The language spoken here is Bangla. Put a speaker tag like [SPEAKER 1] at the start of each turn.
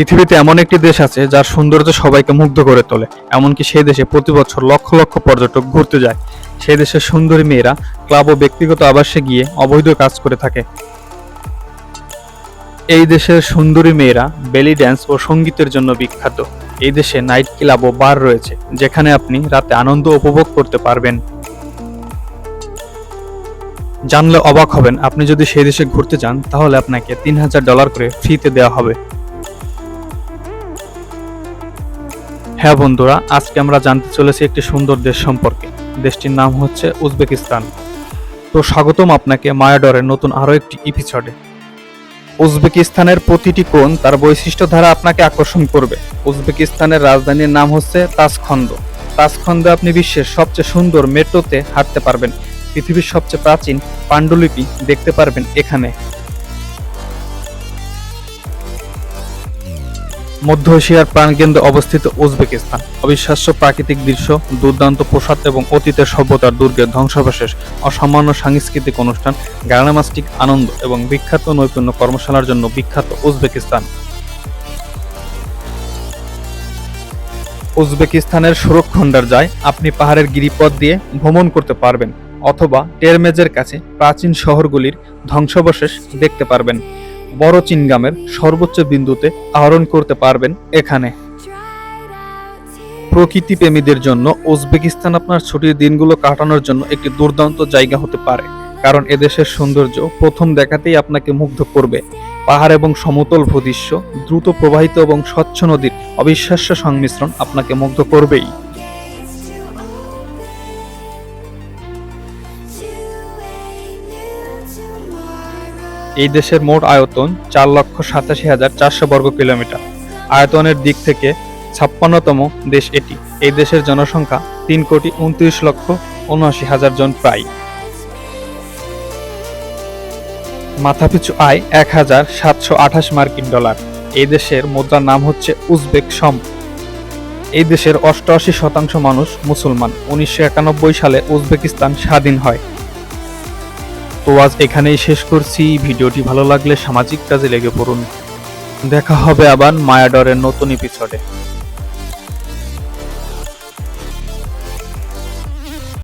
[SPEAKER 1] পৃথিবীতে এমন একটি দেশ আছে যার সৌন্দর্য সবাইকে মুগ্ধ করে তোলে। এমনকি সেই দেশে প্রতি বছর লক্ষ লক্ষ পর্যটক ঘুরতে যায়। সেই দেশের সুন্দরী মেয়েরা ক্লাব ও ব্যক্তিগত আবাসে গিয়ে অবৈধ কাজ করে থাকে। এই দেশের সুন্দরী মেয়েরা বেলি ড্যান্স ও সঙ্গীতের জন্য বিখ্যাত। এই দেশে নাইট ক্লাব ও বার রয়েছে, যেখানে আপনি রাতে আনন্দ উপভোগ করতে পারবেন। জানলে অবাক হবেন, আপনি যদি সেই দেশে ঘুরতে যান, তাহলে আপনাকে তিন হাজার ডলার করে ফ্রিতে দেওয়া হবে। হ্যাঁ বন্ধুরা, আজকে আমরা জানতে চলেছি একটি সুন্দর দেশ সম্পর্কে। দেশটির নাম হচ্ছে উজবেকিস্তান। তো স্বাগতম আপনাকে মায়াডরের নতুন আরও একটি এপিসোডে উজবেকিস্তানের প্রতিটি কোণ তার বৈশিষ্ট্য দ্বারা আপনাকে আকর্ষণ করবে। উজবেকিস্তানের রাজধানীর নাম হচ্ছে তাসখন্দ তাসখন্দে আপনি বিশ্বের সবচেয়ে সুন্দর মেট্রোতে হাঁটতে পারবেন। পৃথিবীর সবচেয়ে প্রাচীন পাণ্ডুলিপি দেখতে পারবেন এখানে। মধ্য এশিয়ার প্রাণকেন্দ্রে অবস্থিত উজবেকিস্তান। অবিশ্বাস্য প্রাকৃতিক দৃশ্য, দুর্দান্ত প্রসাদ এবং অতীতের সভ্যতার দুর্গের ধ্বংসাবশেষ, অসামান্য সাংস্কৃতিক অনুষ্ঠান, গ্রানামাস্টিক আনন্দ এবং বিখ্যাত নৈপুণ্য কর্মশালার জন্য বিখ্যাত উজবেকিস্তান। উজবেকিস্তানের সুরক্ষণ্ডার যায় আপনি পাহাড়ের গিরিপথ দিয়ে ভ্রমণ করতে পারবেন, অথবা টেরমেজের কাছে প্রাচীন শহরগুলির ধ্বংসাবশেষ দেখতে পারবেন। বড় চিনগামের সর্বোচ্চ বিন্দুতে আহরণ করতে পারবেন এখানে। প্রকৃতি প্রেমীদের জন্য উজবেকিস্তান আপনার ছুটির দিনগুলো কাটানোর জন্য একটি দুর্দান্ত জায়গা হতে পারে, কারণ এদেশের সৌন্দর্য প্রথম দেখাতেই আপনাকে মুগ্ধ করবে। পাহাড় এবং সমতল ভূদৃশ্য, দ্রুত প্রবাহিত এবং স্বচ্ছ নদীর অবিশ্বাস্য সংমিশ্রণ আপনাকে মুগ্ধ করবেই। এই দেশের মোট আয়তন চার লক্ষ সাতাশি হাজার চারশো বর্গ কিলোমিটার। আয়তনের দিক থেকে ছাপ্পান্নতম দেশ এটি। এই দেশের জনসংখ্যা তিন কোটি উনত্রিশ লক্ষ উনআশি হাজার জন প্রায়। মাথাপিছু আয় এক হাজার সাতশো আঠাশ মার্কিন ডলার। এই দেশের মুদ্রার নাম হচ্ছে উজবেক সম। এই দেশের অষ্টআশি শতাংশ মানুষ মুসলমান। উনিশশো একানব্বই সালে উজবেকিস্তান স্বাধীন হয়। তো আজ এখানেই শেষ করছি। ভিডিওটি ভালো লাগলে সামাজিক কাজে লেগে পড়ুন। দেখা হবে আবার মায়াডরের নতুন এপিসোডে